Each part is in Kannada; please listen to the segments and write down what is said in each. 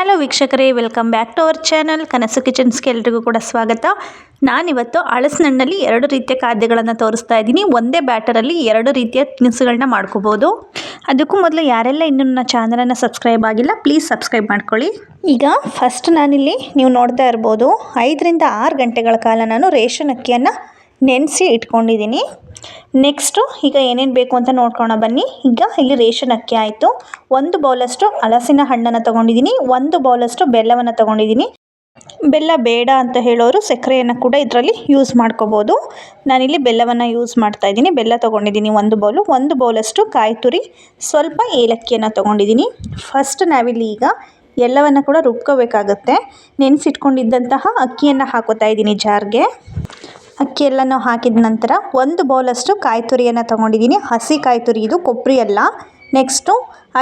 ಹಲೋ ವೀಕ್ಷಕರೇ welcome back to our channel Kanasu ಕಿಚನ್ಸ್ಗೆ ಎಲ್ರಿಗೂ ಕೂಡ ಸ್ವಾಗತ. ನಾನಿವತ್ತು ಹಳಸಿನಣ್ಣಲ್ಲಿ ಎರಡು ರೀತಿಯ ಖಾದ್ಯಗಳನ್ನು ತೋರಿಸ್ತಾ ಇದ್ದೀನಿ. ಒಂದೇ ಬ್ಯಾಟರಲ್ಲಿ ಎರಡು ರೀತಿಯ ತಿನಿಸುಗಳನ್ನ ಮಾಡ್ಕೋಬೋದು. ಅದಕ್ಕೂ ಮೊದಲು ಯಾರೆಲ್ಲ ಇನ್ನೂ ನನ್ನ ಚಾನಲನ್ನು ಸಬ್ಸ್ಕ್ರೈಬ್ ಆಗಿಲ್ಲ ಪ್ಲೀಸ್ ಸಬ್ಸ್ಕ್ರೈಬ್ ಮಾಡ್ಕೊಳ್ಳಿ. ಈಗ ಫಸ್ಟ್ ನಾನಿಲ್ಲಿ ನೀವು ನೋಡ್ತಾ ಇರ್ಬೋದು, ಐದರಿಂದ ಆರು ಗಂಟೆಗಳ ಕಾಲ ನಾನು ರೇಷನ್ ಅಕ್ಕಿಯನ್ನು ನೆನೆಸಿ ಇಟ್ಕೊಂಡಿದ್ದೀನಿ. ನೆಕ್ಸ್ಟು ಈಗ ಏನೇನು ಬೇಕು ಅಂತ ನೋಡ್ಕೊಳ ಬನ್ನಿ. ಈಗ ಇಲ್ಲಿ ರೇಷನ್ ಅಕ್ಕಿ ಆಯಿತು. ಒಂದು ಬೌಲಷ್ಟು ಹಲಸಿನ ಹಣ್ಣನ್ನು ತೊಗೊಂಡಿದ್ದೀನಿ ಒಂದು ಬೌಲಷ್ಟು ಬೆಲ್ಲವನ್ನು ತೊಗೊಂಡಿದ್ದೀನಿ ಬೆಲ್ಲ ಬೇಡ ಅಂತ ಹೇಳೋರು ಸಕ್ಕರೆಯನ್ನು ಕೂಡ ಇದರಲ್ಲಿ ಯೂಸ್ ಮಾಡ್ಕೋಬೋದು. ನಾನಿಲ್ಲಿ ಬೆಲ್ಲವನ್ನು ಯೂಸ್ ಮಾಡ್ತಾ ಇದ್ದೀನಿ. ಬೆಲ್ಲ ತೊಗೊಂಡಿದ್ದೀನಿ ಒಂದು ಬೌಲು. ಒಂದು ಬೌಲಷ್ಟು ಕಾಯಿ ತುರಿ, ಸ್ವಲ್ಪ ಏಲಕ್ಕಿಯನ್ನು ತೊಗೊಂಡಿದ್ದೀನಿ ಫಸ್ಟ್ ನಾವಿಲ್ಲಿ ಈಗ ಎಲ್ಲವನ್ನು ಕೂಡ ರುಬ್ಕೋಬೇಕಾಗುತ್ತೆ. ನೆನೆಸಿಟ್ಕೊಂಡಿದ್ದಂತಹ ಅಕ್ಕಿಯನ್ನು ಹಾಕೋತಾ ಇದ್ದೀನಿ ಜಾರ್ಗೆ. ಅಕ್ಕಿ ಎಲ್ಲನೂ ಹಾಕಿದ ನಂತರ ಒಂದು ಬೌಲಷ್ಟು ಕಾಯಿ ತುರಿಯನ್ನು ತೊಗೊಂಡಿದ್ದೀನಿ. ಹಸಿ ಕಾಯಿ ತುರಿ ಇದು ಕೊಬ್ಬರಿ ಅಲ್ಲ. ನೆಕ್ಸ್ಟು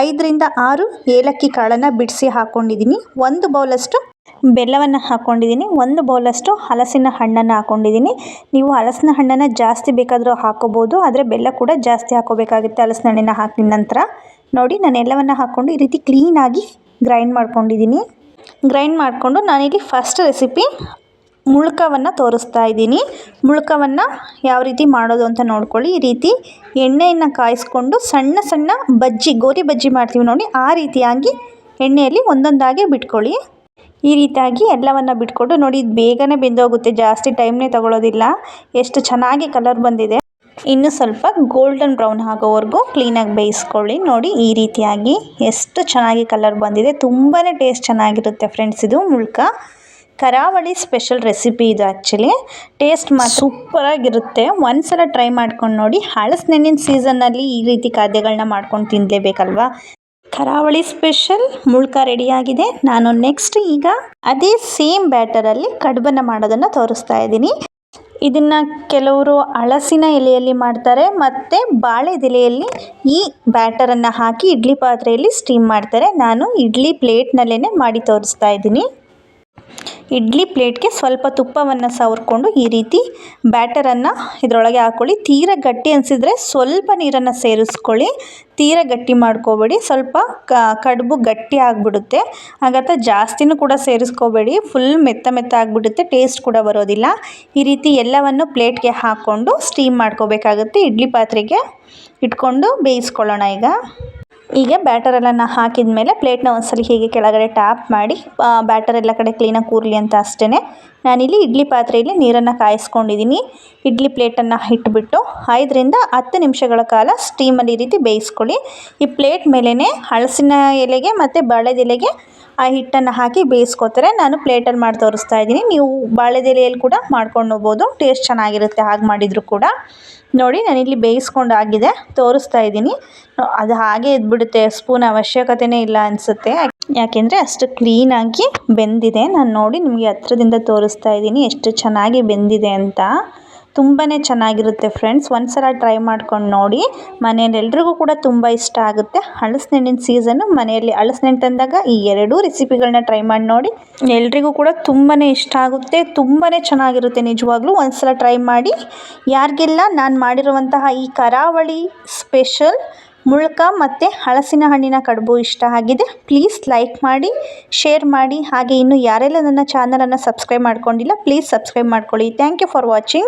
ಐದರಿಂದ ಆರು ಏಲಕ್ಕಿ ಕಾಳನ್ನು ಬಿಡಿಸಿ ಹಾಕ್ಕೊಂಡಿದ್ದೀನಿ ಒಂದು ಬೌಲಷ್ಟು ಬೆಲ್ಲವನ್ನು ಹಾಕ್ಕೊಂಡಿದ್ದೀನಿ ಒಂದು ಬೌಲಷ್ಟು ಹಲಸಿನ ಹಣ್ಣನ್ನು ಹಾಕ್ಕೊಂಡಿದ್ದೀನಿ ನೀವು ಹಲಸಿನ ಹಣ್ಣನ್ನು ಜಾಸ್ತಿ ಬೇಕಾದರೂ ಹಾಕೋಬೋದು. ಆದರೆ ಬೆಲ್ಲ ಕೂಡ ಜಾಸ್ತಿ ಹಾಕೋಬೇಕಾಗುತ್ತೆ ಹಲಸಿನ ಹಣ್ಣನ್ನು ಹಾಕಿದ ನಂತರ. ನೋಡಿ, ನಾನು ಎಲ್ಲವನ್ನು ಹಾಕ್ಕೊಂಡು ಈ ರೀತಿ ಕ್ಲೀನಾಗಿ ಗ್ರೈಂಡ್ ಮಾಡ್ಕೊಂಡಿದ್ದೀನಿ. ಗ್ರೈಂಡ್ ಮಾಡಿಕೊಂಡು ನಾನಿಲ್ಲಿ ಫಸ್ಟ್ ರೆಸಿಪಿ ಮುಳ್ಕವನ್ನು ತೋರಿಸ್ತಾ ಇದ್ದೀನಿ. ಮುಳ್ಕವನ್ನು ಯಾವ ರೀತಿ ಮಾಡೋದು ಅಂತ ನೋಡ್ಕೊಳ್ಳಿ. ಈ ರೀತಿ ಎಣ್ಣೆಯನ್ನು ಕಾಯಿಸ್ಕೊಂಡು ಸಣ್ಣ ಸಣ್ಣ ಬಜ್ಜಿ ಗೋರಿ ಬಜ್ಜಿ ಮಾಡ್ತೀವಿ ನೋಡಿ, ಆ ರೀತಿಯಾಗಿ ಎಣ್ಣೆಯಲ್ಲಿ ಒಂದೊಂದಾಗಿ ಬಿಟ್ಕೊಳ್ಳಿ. ಈ ರೀತಿಯಾಗಿ ಎಲ್ಲವನ್ನು ಬಿಟ್ಕೊಂಡು ನೋಡಿ, ಇದು ಬೇಗನೆ ಬೆಂದೋಗುತ್ತೆ. ಜಾಸ್ತಿ ಟೈಮ್ನೇ ತಗೊಳ್ಳೋದಿಲ್ಲ ಎಷ್ಟು ಚೆನ್ನಾಗಿ ಕಲರ್ ಬಂದಿದೆ. ಇನ್ನು ಸ್ವಲ್ಪ ಗೋಲ್ಡನ್ ಬ್ರೌನ್ ಆಗೋವರೆಗೂ ಕ್ಲೀನಾಗಿ ಬೇಯಿಸ್ಕೊಳ್ಳಿ. ನೋಡಿ, ಈ ರೀತಿಯಾಗಿ ಎಷ್ಟು ಚೆನ್ನಾಗಿ ಕಲರ್ ಬಂದಿದೆ. ತುಂಬಾ ಟೇಸ್ಟ್ ಚೆನ್ನಾಗಿರುತ್ತೆ ಫ್ರೆಂಡ್ಸ್ ಇದು ಮುಳ್ಕ. ಕರಾವಳಿ ಸ್ಪೆಷಲ್ ರೆಸಿಪಿ ಇದು ಆ್ಯಕ್ಚುಲಿ ಟೇಸ್ಟ್ ಮಾ ಸೂಪರಾಗಿರುತ್ತೆ ಒಂದು ಸಲ ಟ್ರೈ ಮಾಡ್ಕೊಂಡು ನೋಡಿ. ಹಳಸಿನೆಣ್ಣಿನ ಸೀಸನ್ನಲ್ಲಿ ಈ ರೀತಿ ಖಾದ್ಯಗಳನ್ನ ಮಾಡ್ಕೊಂಡು ತಿನ್ನಲೇಬೇಕಲ್ವಾ ಕರಾವಳಿ ಸ್ಪೆಷಲ್ ಮುಳ್ಕ ರೆಡಿಯಾಗಿದೆ ನಾನು ನೆಕ್ಸ್ಟ್ ಈಗ ಅದೇ ಸೇಮ್ ಬ್ಯಾಟರಲ್ಲಿ ಕಡುಬನ್ನು ಮಾಡೋದನ್ನು ತೋರಿಸ್ತಾ ಇದ್ದೀನಿ. ಇದನ್ನು ಕೆಲವರು ಹಳಸಿನ ಎಲೆಯಲ್ಲಿ ಮಾಡ್ತಾರೆ, ಮತ್ತು ಬಾಳೆದೆಲೆಯಲ್ಲಿ ಈ ಬ್ಯಾಟರನ್ನು ಹಾಕಿ ಇಡ್ಲಿ ಪಾತ್ರೆಯಲ್ಲಿ ಸ್ಟೀಮ್ ಮಾಡ್ತಾರೆ. ನಾನು ಇಡ್ಲಿ ಪ್ಲೇಟ್ನಲ್ಲೇ ಮಾಡಿ ತೋರಿಸ್ತಾ ಇದ್ದೀನಿ. ಇಡ್ಲಿ ಪ್ಲೇಟ್ಗೆ ಸ್ವಲ್ಪ ತುಪ್ಪವನ್ನು ಸವರ್ಕೊಂಡು ಈ ರೀತಿ ಬ್ಯಾಟರನ್ನು ಇದರೊಳಗೆ ಹಾಕ್ಕೊಳ್ಳಿ ತೀರ ಗಟ್ಟಿ ಅನಿಸಿದ್ರೆ ಸ್ವಲ್ಪ ನೀರನ್ನು ಸೇರಿಸ್ಕೊಳ್ಳಿ. ತೀರ ಗಟ್ಟಿ ಮಾಡ್ಕೋಬೇಡಿ. ಸ್ವಲ್ಪ ಕಡುಬು ಗಟ್ಟಿ ಆಗಿಬಿಡುತ್ತೆ. ಹಾಗಂತ ಜಾಸ್ತಿನೂ ಕೂಡ ಸೇರಿಸ್ಕೋಬೇಡಿ. ಫುಲ್ ಮೆತ್ತ ಮೆತ್ತ ಆಗಿಬಿಡುತ್ತೆ. ಟೇಸ್ಟ್ ಕೂಡ ಬರೋದಿಲ್ಲ. ಈ ರೀತಿ ಎಲ್ಲವನ್ನು ಪ್ಲೇಟ್ಗೆ ಹಾಕ್ಕೊಂಡು ಸ್ಟೀಮ್ ಮಾಡ್ಕೋಬೇಕಾಗುತ್ತೆ. ಇಡ್ಲಿ ಪಾತ್ರೆಗೆ ಇಟ್ಕೊಂಡು ಬೇಯಿಸ್ಕೊಳ್ಳೋಣ ಈಗ. ಈಗ ಬ್ಯಾಟರೆಲ್ಲ ಹಾಕಿದ ಮೇಲೆ ಪ್ಲೇಟ್ನ ಒಂದ್ಸಲ ಹೀಗೆ ಕೆಳಗಡೆ ಟ್ಯಾಪ್ ಮಾಡಿ ಬ್ಯಾಟರ್ ಎಲ್ಲ ಕಡೆ ಕ್ಲೀನಾಗಿ ಕೂರಲಿ ಅಂತ ಅಷ್ಟೇ ನಾನಿಲ್ಲಿ ಇಡ್ಲಿ ಪಾತ್ರೆಯಲ್ಲಿ ನೀರನ್ನು ಕಾಯಿಸ್ಕೊಂಡಿದ್ದೀನಿ ಇಡ್ಲಿ ಪ್ಲೇಟನ್ನು ಇಟ್ಬಿಟ್ಟು ಐದರಿಂದ ಹತ್ತು ನಿಮಿಷಗಳ ಕಾಲ ಸ್ಟೀಮಲ್ಲಿ ಈ ರೀತಿ ಬೇಯಿಸ್ಕೊಳ್ಳಿ. ಈ ಪ್ಲೇಟ್ ಮೇಲೇ ಹಳಸಿನ ಎಲೆಗೆ ಮತ್ತು ಬಾಳೆದೆಲೆಗೆ ಆ ಹಿಟ್ಟನ್ನು ಹಾಕಿ ಬೇಯಿಸ್ಕೋತಾರೆ ನಾನು ಪ್ಲೇಟಲ್ಲಿ ಮಾಡಿ ತೋರಿಸ್ತಾ ಇದ್ದೀನಿ. ನೀವು ಬಾಳೆದೆಲೆಯಲ್ಲಿ ಕೂಡ ಮಾಡ್ಕೊಂಡು ಹೋಗ್ಬೋದು. ಟೇಸ್ಟ್ ಚೆನ್ನಾಗಿರುತ್ತೆ ಹಾಗೆ ಮಾಡಿದರೂ ಕೂಡ. ನೋಡಿ ನಾನಿಲ್ಲಿ ಬೇಯಿಸ್ಕೊಂಡು ಆಗಿದೆ. ತೋರಿಸ್ತಾ ಇದ್ದೀನಿ. ಅದು ಹಾಗೆ ಇದ್ಬಿಡುತ್ತೆ. ಸ್ಪೂನ್ ಅವಶ್ಯಕತೆಯೇ ಇಲ್ಲ ಅನಿಸುತ್ತೆ. ಯಾಕೆಂದರೆ ಅಷ್ಟು ಕ್ಲೀನಾಗಿ ಬೆಂದಿದೆ. ನಾನು ನೋಡಿ ನಿಮಗೆ ಹತ್ರದಿಂದ ತೋರಿಸ್ತಾ ಇದ್ದೀನಿ ಎಷ್ಟು ಚೆನ್ನಾಗಿ ಬೆಂದಿದೆ ಅಂತ. ತುಂಬಾ ಚೆನ್ನಾಗಿರುತ್ತೆ ಫ್ರೆಂಡ್ಸ್ ಒಂದು ಸಲ ಟ್ರೈ ಮಾಡ್ಕೊಂಡು ನೋಡಿ. ಮನೆಯಲ್ಲಿ ಎಲ್ರಿಗೂ ಕೂಡ ತುಂಬ ಇಷ್ಟ ಆಗುತ್ತೆ. ಹಳಸ್ನೆಣ್ಣಿನ ಸೀಸನ್ನು ಮನೆಯಲ್ಲಿ ಹಣ್ಣು ತಂದಾಗ ಈ ಎರಡೂ ರೆಸಿಪಿಗಳನ್ನ ಟ್ರೈ ಮಾಡಿ ನೋಡಿ. ಎಲ್ರಿಗೂ ಕೂಡ ತುಂಬಾ ಇಷ್ಟ ಆಗುತ್ತೆ. ತುಂಬಾ ಚೆನ್ನಾಗಿರುತ್ತೆ ನಿಜವಾಗ್ಲೂ. ಒಂದು ಸಲ ಟ್ರೈ ಮಾಡಿ. ಯಾರಿಗೆಲ್ಲ ನಾನು ಮಾಡಿರುವಂತಹ ಈ ಕರಾವಳಿ ಸ್ಪೆಷಲ್ ಮುಳ್ಕ ಮತ್ತು ಹಲಸಿನ ಹಣ್ಣಿನ ಕಡುಬು ಇಷ್ಟ ಆಗಿದೆ ಪ್ಲೀಸ್ ಲೈಕ್ ಮಾಡಿ ಶೇರ್ ಮಾಡಿ. ಹಾಗೆ ಇನ್ನು ಯಾರೆಲ್ಲ ನನ್ನ ಚಾನಲನ್ನು ಸಬ್ಸ್ಕ್ರೈಬ್ ಮಾಡ್ಕೊಂಡಿಲ್ಲ ಪ್ಲೀಸ್ ಸಬ್ಸ್ಕ್ರೈಬ್ ಮಾಡ್ಕೊಳ್ಳಿ. Thank you for watching